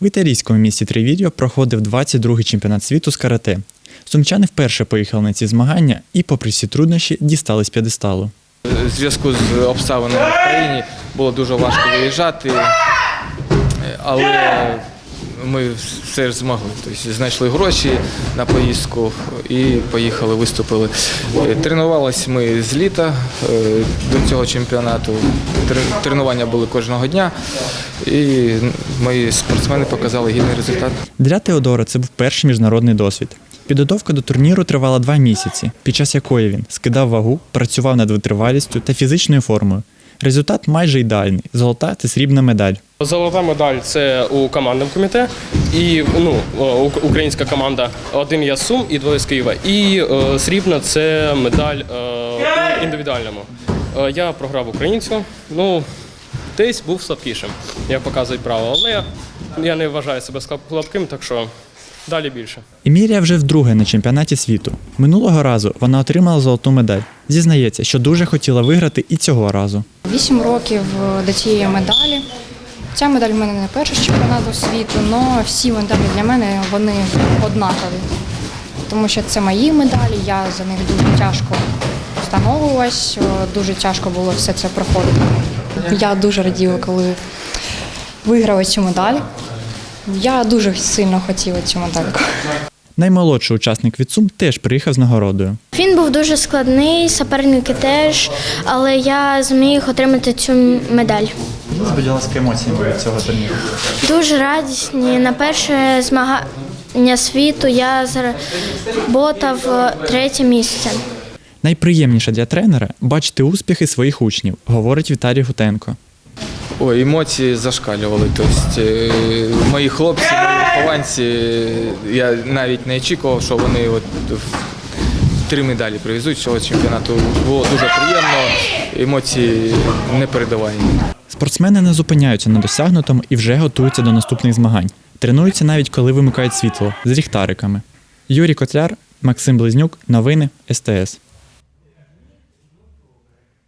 В італійському місті Тривідіо проходив 22-й чемпіонат світу з карате. Сумчани вперше поїхали на ці змагання і, попри всі труднощі, дістались п'єдесталу. У зв'язку з обставинами в країні було дуже важко виїжджати, але ми все ж змогли. Тобто знайшли гроші на поїздку і поїхали, виступили. Е, Тренувалися ми з літа е, до цього чемпіонату. Тренування були кожного дня, і мої спортсмени показали гідний результат. Для Теодора це був перший міжнародний досвід. Підготовка до турніру тривала два місяці, під час якої він скидав вагу, працював над витривалістю та фізичною формою. Результат майже ідеальний золота та срібна медаль. Золота медаль це у командному комітеті. І ну, українська команда один я з Сум і двоє з Києва. І е, срібна це медаль е, індивідуальному. Е, я програв українцю. Ну, десь був слабкішим, як показують право. Але я не вважаю себе слабким, так що далі більше. Емілія вже вдруге на чемпіонаті світу. Минулого разу вона отримала золоту медаль. Зізнається, що дуже хотіла виграти і цього разу. Вісім років е, до цієї медалі. Ця медаль в мене не перша з чемпіонату світу, але всі медалі для мене вони однакові. Тому що це мої медалі, я за них дуже тяжко встановлювалась, е, дуже тяжко було все це проходити. Я дуже раділа, коли виграла цю медаль. Я дуже сильно хотіла цю медальку. Наймолодший учасник від Сум теж приїхав з нагородою. Він був дуже складний, суперники теж, але я зміг отримати цю медаль. Сподівалася емоціями від цього турніру. Дуже радісні. На перше змагання світу я заработав третє місце. Найприємніше для тренера бачити успіхи своїх учнів, говорить Віталій Гутенко. Ой, емоції зашкалювали. Тобто, е, мої хлопці, мої вихованці, я навіть не очікував, що вони от три медалі привезуть з цього чемпіонату. Було дуже приємно, емоції непередавані. Спортсмени не зупиняються на досягнутому і вже готуються до наступних змагань. Тренуються навіть коли вимикають світло з ліхтариками. Юрій Котляр, Максим Близнюк, новини СТС.